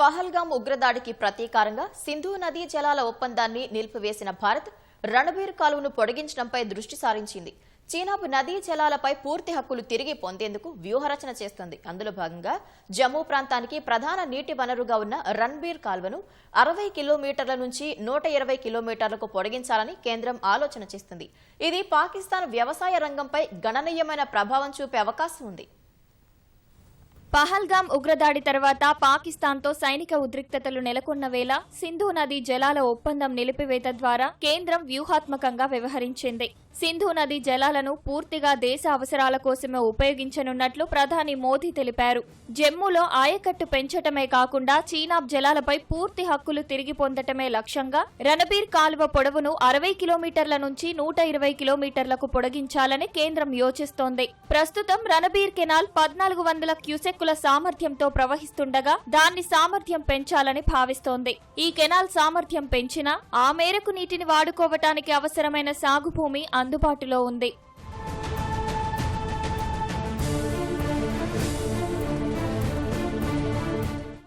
పహల్గాం ఉగ్రదాడికి ప్రతీకారంగా సింధు నదీ జలాల ఒప్పందాన్ని నిలిపివేసిన భారత్ రణబీర్ కాలువను పొడిగించడంపై దృష్టి సారించింది. చీనాబ్ నదీ జలాలపై పూర్తి హక్కులు తిరిగి పొందేందుకు వ్యూహరచన చేస్తోంది. అందులో భాగంగా జమ్మూ ప్రాంతానికి ప్రధాన నీటి వనరుగా ఉన్న రణబీర్ కాల్వను అరవై కిలోమీటర్ల నుంచి నూట ఇరవై కిలోమీటర్లకు పొడిగించాలని కేంద్రం ఆలోచన చేస్తుంది. ఇది పాకిస్తాన్ వ్యవసాయ రంగంపై గణనీయమైన ప్రభావం చూపే అవకాశం ఉంది. పహల్గామ్ ఉగ్రదాడి తర్వాత పాకిస్తాన్తో సైనిక ఉద్రిక్తతలు నెలకొన్న వేళ సింధు నదీ జలాల ఒప్పందం నిలిపివేత ద్వారా కేంద్రం వ్యూహాత్మకంగా వ్యవహరించింది. సింధు నది జలాలను పూర్తిగా దేశ అవసరాల కోసమే ఉపయోగించనున్నట్లు ప్రధాని మోదీ తెలిపారు. జమ్మూలో ఆయకట్టు పెంచటమే కాకుండా చీనాబ్ జలాలపై పూర్తి హక్కులు తిరిగి పొందటమే లక్ష్యంగా రణబీర్ కాలువ పొడవును అరవై కిలోమీటర్ల నుంచి నూట ఇరవై కిలోమీటర్లకు పొడిగించాలని కేంద్రం యోచిస్తోంది. ప్రస్తుతం రణబీర్ కెనాల్ పద్నాలుగు వందల క్యూసెక్కుల సామర్థ్యంతో ప్రవహిస్తుండగా దాన్ని సామర్థ్యం పెంచాలని భావిస్తోంది. ఈ కెనాల్ సామర్థ్యం పెంచినా ఆ మేరకు నీటిని వాడుకోవటానికి అవసరమైన సాగు భూమి అందుబాటులో ఉంది.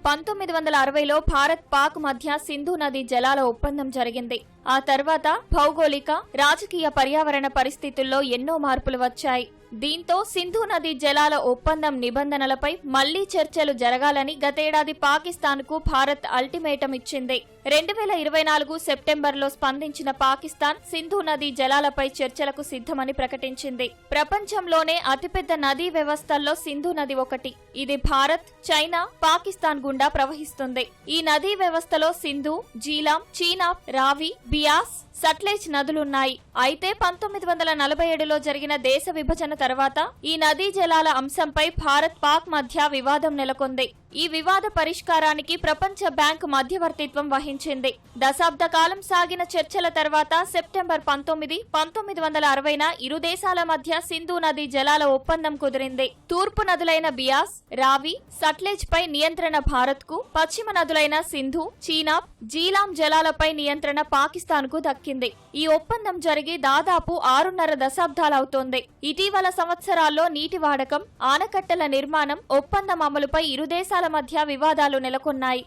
పంతొమ్మిది వందల అరవైలో భారత్ పాక్ మధ్య సింధు నది జలాల ఒప్పందం జరిగింది. ఆ తర్వాత భౌగోళిక రాజకీయ పర్యావరణ పరిస్థితుల్లో ఎన్నో మార్పులు వచ్చాయి. దీంతో సింధు నది జలాల ఒప్పందం నిబంధనలపై మళ్ళీ చర్చలు జరగాలని గతేడాది పాకిస్తాన్కు భారత్ అల్టిమేటం ఇచ్చింది. రెండు వేల ఇరవై నాలుగు సెప్టెంబర్లో స్పందించిన పాకిస్తాన్ సింధు నది జలాలపై చర్చలకు సిద్ధమని ప్రకటించింది. ప్రపంచంలోనే అతిపెద్ద నదీ వ్యవస్థల్లో సింధు నది ఒకటి. ఇది భారత్ చైనా పాకిస్తాన్ గుండా ప్రవహిస్తుంది. ఈ నదీ వ్యవస్థలో సింధు జీలాం చీనా రావి బియాస్ సట్లెజ్ నదులున్నాయి. అయితే పంతొమ్మిది వందల నలభై ఏడులో జరిగిన దేశ విభజన తర్వాత ఈ నదీ జలాల అంశంపై భారత్ పాక్ మధ్య వివాదం నెలకొంది. ఈ వివాద పరిష్కారానికి ప్రపంచ బ్యాంక్ మధ్యవర్తిత్వం వహించింది. దశాబ్ద కాలం సాగిన చర్చల తర్వాత సెప్టెంబర్ పంతొమ్మిది పంతొమ్మిది వందల అరవైన ఇరు దేశాల మధ్య సింధు నదీ జలాల ఒప్పందం కుదిరింది. తూర్పు నదులైన బియాస్ రావి సట్లెజ్ పై నియంత్రణ భారత్కు పశ్చిమ నదులైన సింధు చీనాబ్ జీలాం జలాలపై నియంత్రణ పాకిస్తాన్ పాకిస్తాన్కు దక్కింది. ఈ ఒప్పందం జరిగి దాదాపు ఆరున్నర దశాబ్దాలవుతోంది. ఇటీవల సంవత్సరాల్లో నీటి వాడకం ఆనకట్టల నిర్మాణం ఒప్పందం అమలుపై ఇరు దేశాల మధ్య వివాదాలు నెలకొన్నాయి.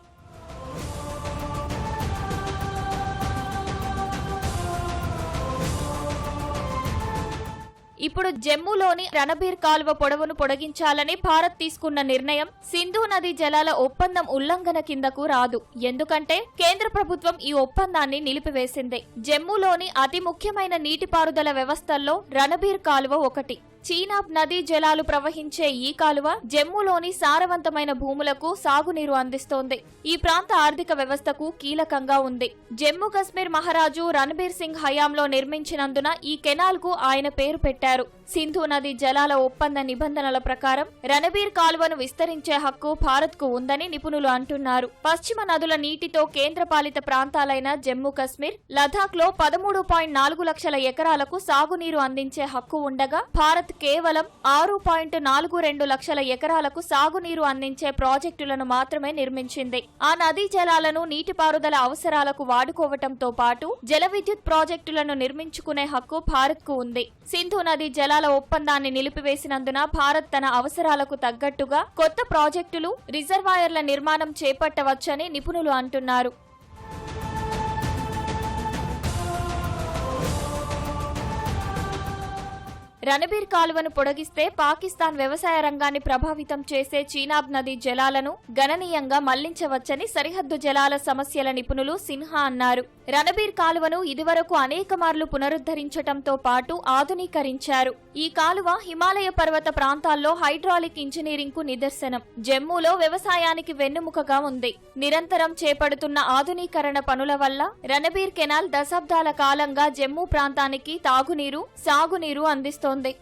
ఇప్పుడు జమ్మూలోని రణబీర్ కాలువ పొడవును పొడిగించాలని భారత్ తీసుకున్న నిర్ణయం సింధు నదీ జలాల ఒప్పందం ఉల్లంఘన కిందకు రాదు. ఎందుకంటే కేంద్ర ప్రభుత్వం ఈ ఒప్పందాన్ని నిలిపివేసింది. జమ్మూలోని అతి ముఖ్యమైన నీటిపారుదల వ్యవస్థల్లో రణబీర్ కాలువ ఒకటి. చీనాబ్ నదీ జలాలు ప్రవహించే ఈ కాలువ జమ్మూలోని సారవంతమైన భూములకు సాగునీరు అందిస్తోంది. ఈ ప్రాంత ఆర్థిక వ్యవస్థకు కీలకంగా ఉంది. జమ్మూ కశ్మీర్ మహారాజు రణబీర్ సింగ్ హయాంలో నిర్మించినందున ఈ కెనాల్కు ఆయన పేరు పెట్టారు. సింధు నది జలాల ఒప్పంద నిబంధనల ప్రకారం రణబీర్ కాలువను విస్తరించే హక్కు భారత్కు ఉందని నిపుణులు అంటున్నారు. పశ్చిమ నదుల నీటితో కేంద్రపాలిత ప్రాంతాలైన జమ్మూ కశ్మీర్ లదాఖ్లో పదమూడు పాయింట్ నాలుగు లక్షల ఎకరాలకు సాగునీరు అందించే హక్కు ఉండగా భారత్ కేవలం ఆరు పాయింట్ నాలుగు రెండు లక్షల ఎకరాలకు సాగునీరు అందించే ప్రాజెక్టులను మాత్రమే నిర్మించింది. ఆ నదీ జలాలను నీటిపారుదల అవసరాలకు వాడుకోవటంతో పాటు జల విద్యుత్ ప్రాజెక్టులను నిర్మించుకునే హక్కు భారత్కు ఉంది. సింధు నదీ జలాల ఒప్పందాన్ని నిలిపివేసినందున భారత్ తన అవసరాలకు తగ్గట్టుగా కొత్త ప్రాజెక్టులు రిజర్వాయర్ల నిర్మాణం చేపట్టవచ్చని నిపుణులు అంటున్నారు. రణబీర్ కాలువను పొడిగిస్తే పాకిస్తాన్ వ్యవసాయ రంగాన్ని ప్రభావితం చేసే చీనాబ్ నది జలాలను గణనీయంగా మళ్ళించవచ్చని సరిహద్దు జలాల సమస్యల నిపుణులు సిన్హా అన్నారు. రణబీర్ కాలువను ఇదివరకు అనేక మార్లు పునరుద్ధరించటంతో పాటు ఆధునీకరించారు. ఈ కాలువ హిమాలయ పర్వత ప్రాంతాల్లో హైడ్రాలిక్ ఇంజనీరింగ్కు నిదర్శనం. జమ్మూలో వ్యవసాయానికి వెన్నుముకగా ఉంది. నిరంతరం చేపడుతున్న ఆధునీకరణ పనుల వల్ల రణబీర్ కెనాల్ దశాబ్దాల కాలంగా జమ్మూ ప్రాంతానికి తాగునీరు సాగునీరు అందిస్తోంది. donde